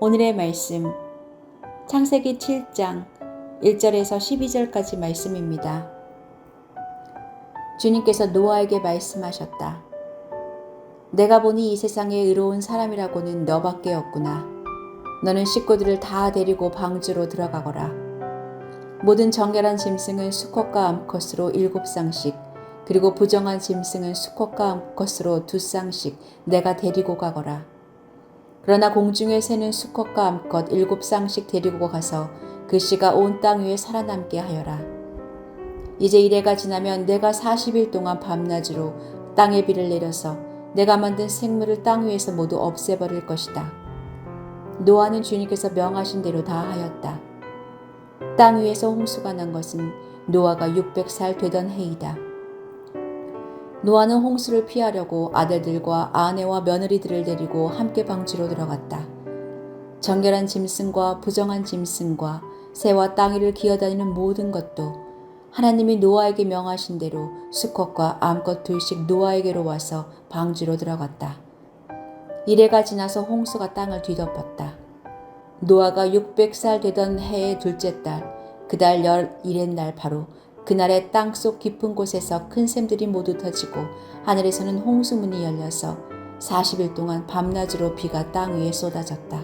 오늘의 말씀 창세기 7장 1절에서 12절까지 말씀입니다. 주님께서 노아에게 말씀하셨다. 내가 보니 이 세상에 의로운 사람이라고는 너밖에 없구나. 너는 식구들을 다 데리고 방주로 들어가거라. 모든 정결한 짐승은 수컷과 암컷으로 일곱 쌍씩, 그리고 부정한 짐승은 수컷과 암컷으로 두 쌍씩 내가 데리고 가거라. 그러나 공중의 새는 수컷과 암컷 일곱 쌍씩 데리고 가서 그 씨가 온 땅 위에 살아남게 하여라. 이제 이래가 지나면 내가 40일 동안 밤낮으로 땅에 비를 내려서 내가 만든 생물을 땅 위에서 모두 없애버릴 것이다. 노아는 주님께서 명하신 대로 다 하였다. 땅 위에서 홍수가 난 것은 노아가 600살 되던 해이다. 노아는 홍수를 피하려고 아들들과 아내와 며느리들을 데리고 함께 방주로 들어갔다. 정결한 짐승과 부정한 짐승과 새와 땅 위를 기어다니는 모든 것도 하나님이 노아에게 명하신 대로 수컷과 암컷 둘씩 노아에게로 와서 방주로 들어갔다. 이래가 지나서 홍수가 땅을 뒤덮었다. 노아가 600살 되던 해의 둘째 달, 그달 열 일의 날 바로 그날의 땅속 깊은 곳에서 큰 샘들이 모두 터지고 하늘에서는 홍수문이 열려서 40일 동안 밤낮으로 비가 땅 위에 쏟아졌다.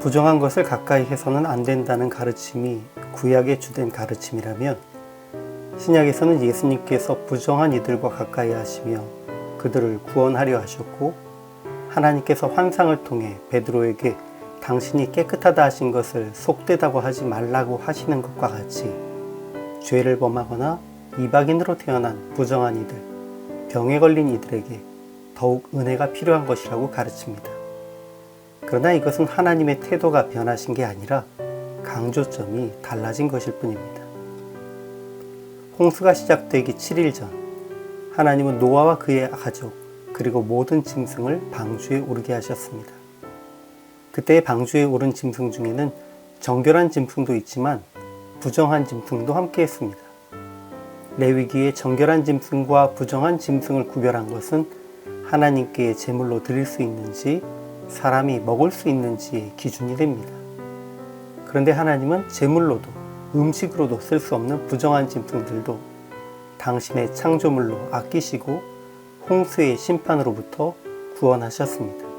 부정한 것을 가까이 해서는 안 된다는 가르침이 구약의 주된 가르침이라면 신약에서는 예수님께서 부정한 이들과 가까이 하시며 그들을 구원하려 하셨고 하나님께서 환상을 통해 베드로에게 당신이 깨끗하다 하신 것을 속되다고 하지 말라고 하시는 것과 같이 죄를 범하거나 이방인으로 태어난 부정한 이들, 병에 걸린 이들에게 더욱 은혜가 필요한 것이라고 가르칩니다. 그러나 이것은 하나님의 태도가 변하신 게 아니라 강조점이 달라진 것일 뿐입니다. 홍수가 시작되기 7일 전, 하나님은 노아와 그의 가족, 그리고 모든 짐승을 방주에 오르게 하셨습니다. 그때 방주에 오른 짐승 중에는 정결한 짐승도 있지만 부정한 짐승도 함께 했습니다. 레위기에 정결한 짐승과 부정한 짐승을 구별한 것은 하나님께 제물로 드릴 수 있는지 사람이 먹을 수 있는지의 기준이 됩니다. 그런데 하나님은 제물로도 음식으로도 쓸 수 없는 부정한 짐승들도 당신의 창조물로 아끼시고 홍수의 심판으로부터 구원하셨습니다.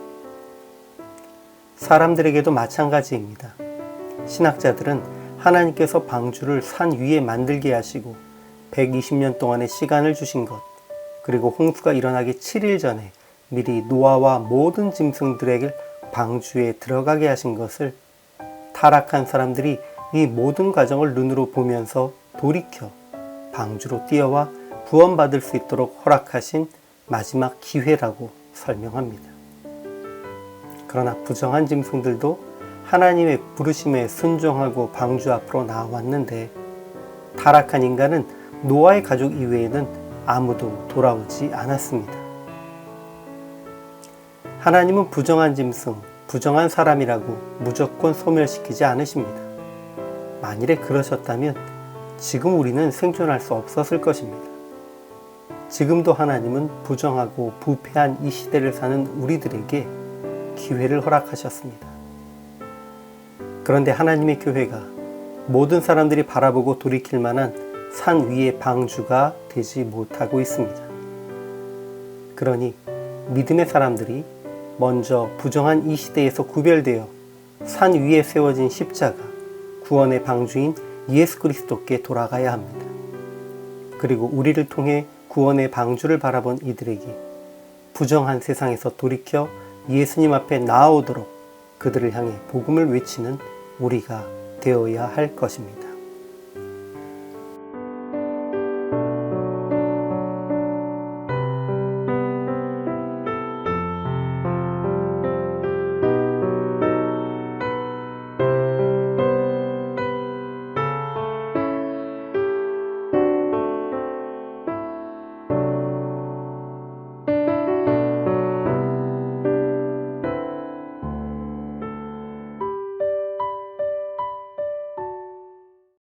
사람들에게도 마찬가지입니다. 신학자들은 하나님께서 방주를 산 위에 만들게 하시고 120년 동안의 시간을 주신 것, 그리고 홍수가 일어나기 7일 전에 미리 노아와 모든 짐승들에게 방주에 들어가게 하신 것을 타락한 사람들이 이 모든 과정을 눈으로 보면서 돌이켜 방주로 뛰어와 구원받을 수 있도록 허락하신 마지막 기회라고 설명합니다. 그러나 부정한 짐승들도 하나님의 부르심에 순종하고 방주 앞으로 나왔는데 타락한 인간은 노아의 가족 이외에는 아무도 돌아오지 않았습니다. 하나님은 부정한 짐승, 부정한 사람이라고 무조건 소멸시키지 않으십니다. 만일에 그러셨다면 지금 우리는 생존할 수 없었을 것입니다. 지금도 하나님은 부정하고 부패한 이 시대를 사는 우리들에게 기회를 허락하셨습니다. 그런데 하나님의 교회가 모든 사람들이 바라보고 돌이킬 만한 산 위의 방주가 되지 못하고 있습니다. 그러니 믿음의 사람들이 먼저 부정한 이 시대에서 구별되어 산 위에 세워진 십자가, 구원의 방주인 예수 그리스도께 돌아가야 합니다. 그리고 우리를 통해 구원의 방주를 바라본 이들에게 부정한 세상에서 돌이켜 예수님 앞에 나아오도록 그들을 향해 복음을 외치는 우리가 되어야 할 것입니다.